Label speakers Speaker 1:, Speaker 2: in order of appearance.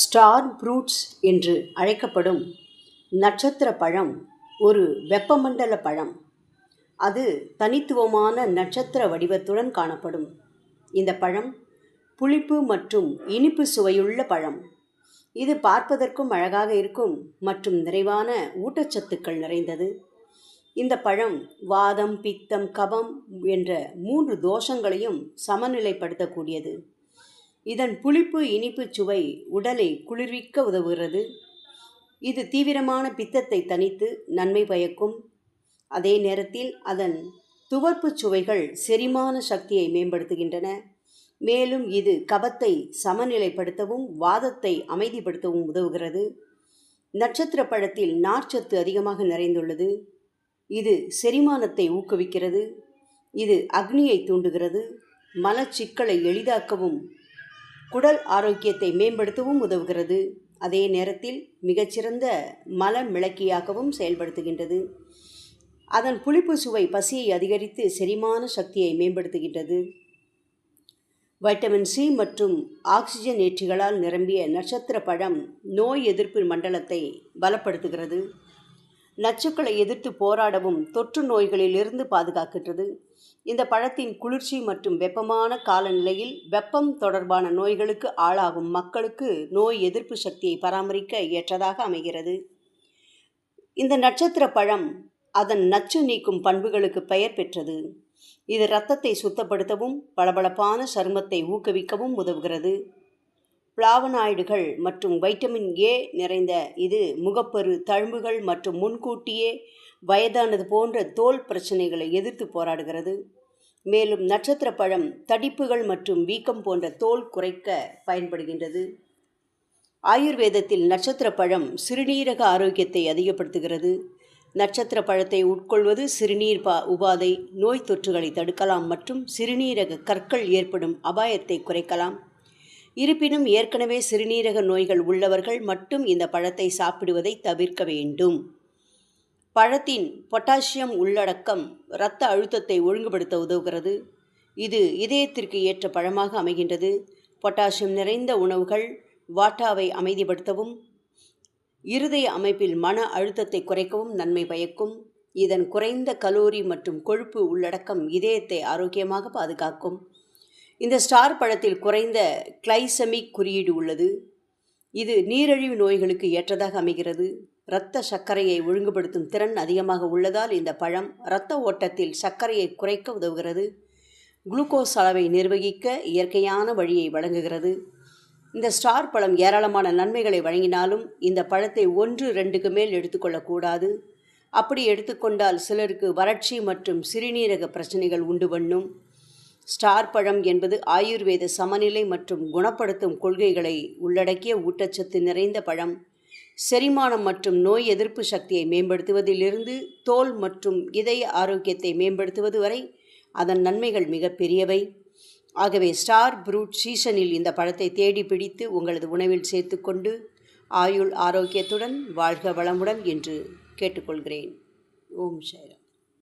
Speaker 1: Star fruits என்று அழைக்கப்படும் நட்சத்திர பழம் ஒரு வெப்பமண்டல பழம். அது தனித்துவமான நட்சத்திர வடிவத்துடன் காணப்படும். இந்த பழம் புளிப்பு மற்றும் இனிப்பு சுவையுள்ள பழம். இது பார்ப்பதற்கும் அழகாக இருக்கும் மற்றும் நிறைவான ஊட்டச்சத்துக்கள் நிறைந்தது. இந்த பழம் வாதம் பித்தம் கபம் என்ற மூன்று தோஷங்களையும் சமநிலைப்படுத்தக்கூடியது. இதன் புளிப்பு இனிப்பு சுவை உடலை குளிர்விக்க உதவுகிறது. இது தீவிரமான பித்தத்தை தணித்து நன்மை பயக்கும். அதே நேரத்தில் அதன் துவர்ப்பு சுவைகள் செரிமான சக்தியை மேம்படுத்துகின்றன. மேலும் இது கபத்தை சமநிலைப்படுத்தவும் வாதத்தை அமைதிப்படுத்தவும் உதவுகிறது. நட்சத்திர பழத்தில் நார்ச்சத்து அதிகமாக நிறைந்துள்ளது. இது செரிமானத்தை ஊக்குவிக்கிறது. இது அக்னியை தூண்டுகிறது. மலச்சிக்கலை எளிதாக்கவும் குடல் ஆரோக்கியத்தை மேம்படுத்தவும் உதவுகிறது. அதே நேரத்தில் மிகச்சிறந்த மல மிளக்கியாகவும் செயல்படுத்துகின்றது. அதன் புளிப்பு சுவை பசியை அதிகரித்து செரிமான சக்தியை மேம்படுத்துகின்றது. வைட்டமின் சி மற்றும் ஆக்சிஜன் ஏற்றிகளால் நிரம்பிய நட்சத்திர பழம் நோய் எதிர்ப்பு மண்டலத்தை பலப்படுத்துகிறது. நச்சுக்களை எதிர்த்து போராடவும் தொற்று நோய்களிலிருந்து பாதுகாக்கின்றது. இந்த பழத்தின் குளிர்ச்சி மற்றும் வெப்பமான காலநிலையில் வெப்பம் தொடர்பான நோய்களுக்கு ஆளாகும் மக்களுக்கு நோய் எதிர்ப்பு சக்தியை பராமரிக்க ஏற்றதாக அமைகிறது. இந்த நட்சத்திர பழம் அதன் நச்சு நீக்கும் பண்புகளுக்கு பெயர் பெற்றது. இது இரத்தத்தை சுத்தப்படுத்தவும் பளபளப்பான சருமத்தை ஊக்குவிக்கவும் உதவுகிறது. பிளாவனாய்டுகள் மற்றும் வைட்டமின் ஏ நிறைந்த இது முகப்பரு தழும்புகள் மற்றும் முன்கூட்டியே வயதானது போன்ற தோல் பிரச்சனைகளை எதிர்த்து போராடுகிறது. மேலும் நட்சத்திர பழம் தடிப்புகள் மற்றும் வீக்கம் போன்ற தோல் குறைக்க பயன்படுகின்றது. ஆயுர்வேதத்தில் நட்சத்திர பழம் சிறுநீரக ஆரோக்கியத்தை அதிகப்படுத்துகிறது. நட்சத்திர பழத்தை உட்கொள்வது சிறுநீர் பா உபாதை நோய் தொற்றுகளை தடுக்கலாம் மற்றும் சிறுநீரக கற்கள் ஏற்படும் அபாயத்தை குறைக்கலாம். இருப்பினும் ஏற்கனவே சிறுநீரக நோய்கள் உள்ளவர்கள் மட்டும் இந்த பழத்தை சாப்பிடுவதை தவிர்க்க வேண்டும். பழத்தின் பொட்டாசியம் உள்ளடக்கம் இரத்த அழுத்தத்தை ஒழுங்குபடுத்த உதவுகிறது. இது இதயத்திற்கு ஏற்ற பழமாக அமைகின்றது. பொட்டாசியம் நிறைந்த உணவுகள் வாட்டாவை அமைதிப்படுத்தவும் இருதய அமைப்பில் மன அழுத்தத்தை குறைக்கவும் நன்மை பயக்கும். இதன் குறைந்த கலோரி மற்றும் கொழுப்பு உள்ளடக்கம் இதயத்தை ஆரோக்கியமாக பாதுகாக்கும். இந்த ஸ்டார் பழத்தில் குறைந்த கிளைசமிக் குறியீடு உள்ளது. இது நீரிழிவு நோய்களுக்கு ஏற்றதாக அமைகிறது. இரத்த சர்க்கரையை ஒழுங்குபடுத்தும் திறன் அதிகமாக உள்ளதால் இந்த பழம் இரத்த ஓட்டத்தில் சர்க்கரையை குறைக்க உதவுகிறது. குளுக்கோஸ் அளவை நிர்வகிக்க இயற்கையான வழியை வழங்குகிறது. இந்த ஸ்டார் பழம் ஏராளமான நன்மைகளை வழங்கினாலும் இந்த பழத்தை ஒன்று ரெண்டுக்கு மேல் எடுத்துக்கொள்ளக்கூடாது அப்படி எடுத்துக்கொண்டால் சிலருக்கு வறட்சி மற்றும் சிறுநீரக பிரச்சனைகள் உண்டு பண்ணும். ஸ்டார் பழம் என்பது ஆயுர்வேத சமநிலை மற்றும் குணப்படுத்தும் கொள்கைகளை உள்ளடக்கிய ஊட்டச்சத்து நிறைந்த பழம். செரிமானம் மற்றும் நோய் எதிர்ப்பு சக்தியை மேம்படுத்துவதிலிருந்து தோல் மற்றும் இதய ஆரோக்கியத்தை மேம்படுத்துவது வரை அதன் நன்மைகள் மிக பெரியவை. ஆகவே ஸ்டார் ப்ரூட் சீசனில் இந்த பழத்தை தேடி பிடித்து உங்களது உணவில் சேர்த்துக்கொண்டு ஆயுள் ஆரோக்கியத்துடன் வாழ்க வளமுடன் என்று கேட்டுக்கொள்கிறேன். ஓம் ஷைரா